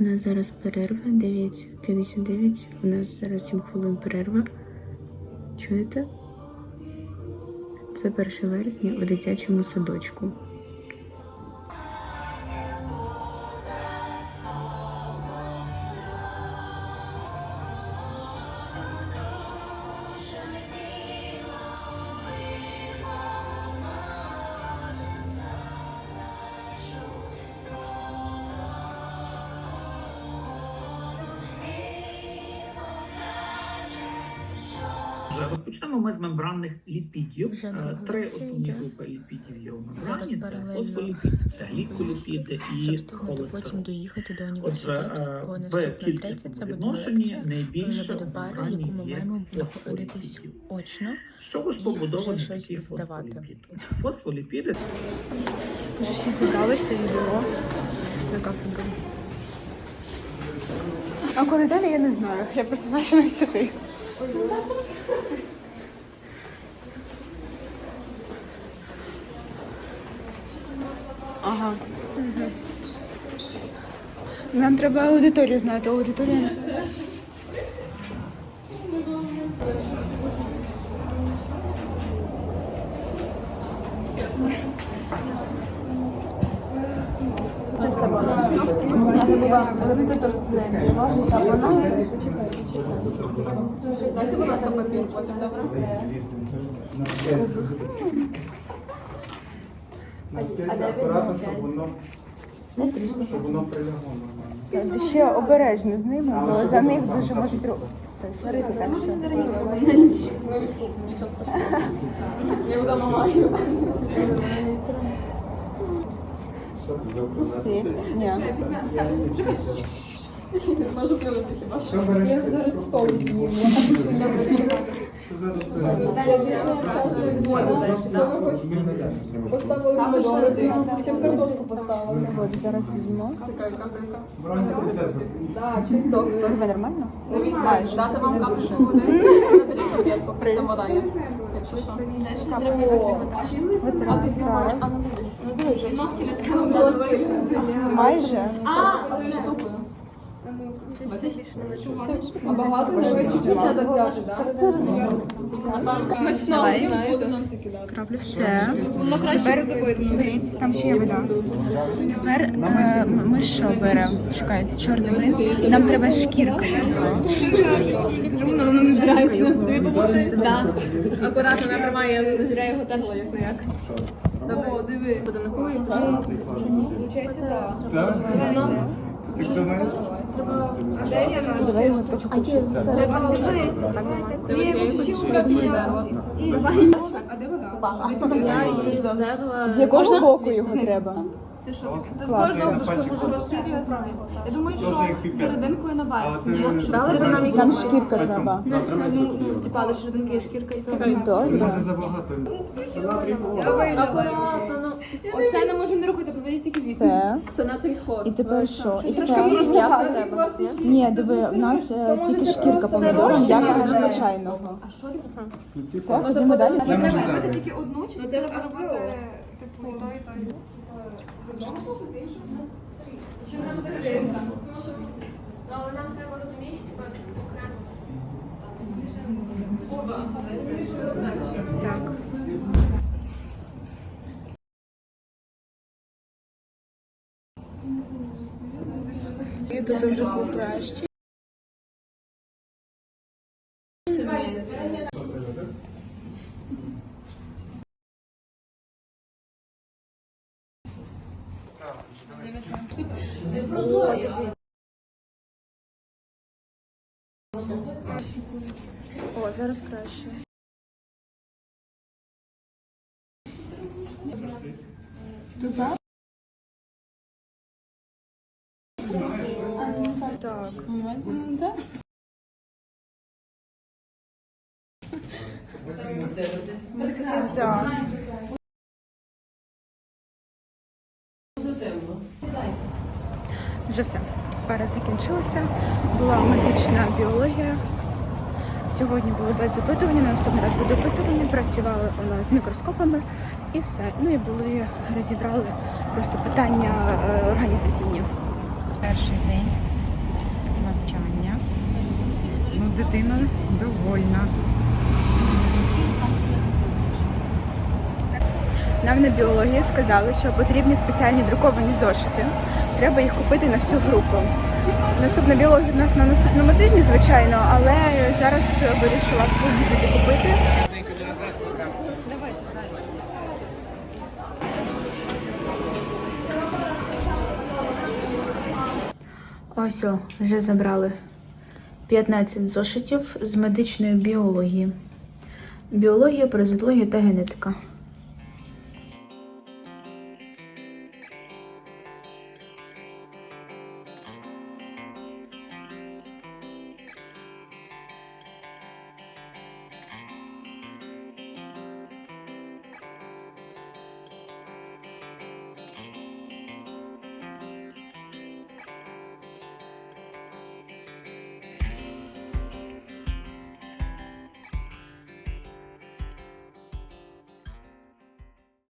У нас зараз перерва 9.59. У нас зараз 7 хвилин перерва. Чуєте? Це 1 вересня у дитячому садочку. Вже Розпочнемо ми з мембранних ліпідів. Вже Е, Три основні групи ліпідів є у мембрані. Це фосфоліпіди, це гліколіпіди і потім доїхати до Отже, університету. е, Бо в кількісному відношенні найбільше у мембрані ми є маємо проходитись фосфоліпідів. очно. З чого ж побудовані такі фосфоліпіди? Фосфоліпіди Вже всі зібралися, йдемо на кафедру. А коли далі, я не знаю. Я просто знаю, що не сюди. Ага. Нам треба аудиторію знати. Аудиторія не. Дайте, будь ласка, папір потім, добре? акуратно, щоб воно, щоб воно прилягло нормально. Ще обережно з ними, бо за них дуже можуть це сварити так. що- Нічого страшного. Я вдома маю. Що ти взяв принести? Світ? Ні. Можу плюнути хіба що. Я зараз стол з'їм. Воду? Поставили помидори, ще картошку поставили. Воду зараз візьмемо. Така капелька. Так, чисто. Тебе нормально? Дивіться, дати вам капельку води. Заберіть хтось там вода є. Якщо що. Зараз. А ну дивись. Ну. Майже. А, цією штукою. А багато не чуть-чуть треба взяти, так? Смачно буде нам закидати. Краплю все. Воно краще буде видно. Там ще є вода. Тепер е, ми що беремо? Чекайте, чорний. І нам треба шкірка. Чому воно не здряється? Тобі поможе? Так. Акуратно не тримає, я не зря його терла, як не як. О, диви. Так? Ти так думаєш? Давай його де почистити. З якого боку його треба? Це з кожного може серйозно. Я думаю, що серединкою А наверх. Середина Там шкірка треба. Ну, ну, типа, але серединки є шкірка і це. Може забагато. Ну. Оце не можемо не рухати, подивіться тільки. Все. Це на три ход. І тепер що? І все. Ні, диви, в нас е, тільки шкірка помідором, як і звичайного. А що ти? Все, ходімо далі. Я можу Робити тільки одну, чи це робити типу і то, і то, і то? Чи нам серединка? Але нам треба розуміти, типа окремо. Так. І тут вже покраще. О, зараз краще. Так. Це за. Вже все. Пара закінчилася. Була медична біологія. Сьогодні було без опитування, на наступний раз буде опитування. Працювали нас з мікроскопами і все. Ну і були розібрали просто питання е, організаційні. Перший день навчання. Ну, дитина довольна. Нам на біології сказали, що потрібні спеціальні друковані зошити. Треба їх купити на всю групу. Наступна біологія в нас на наступному тижні, звичайно, але зараз вирішила піти купити. Ось о, вже забрали 15 зошитів з медичної біології. Біологія, паразитологія та генетика.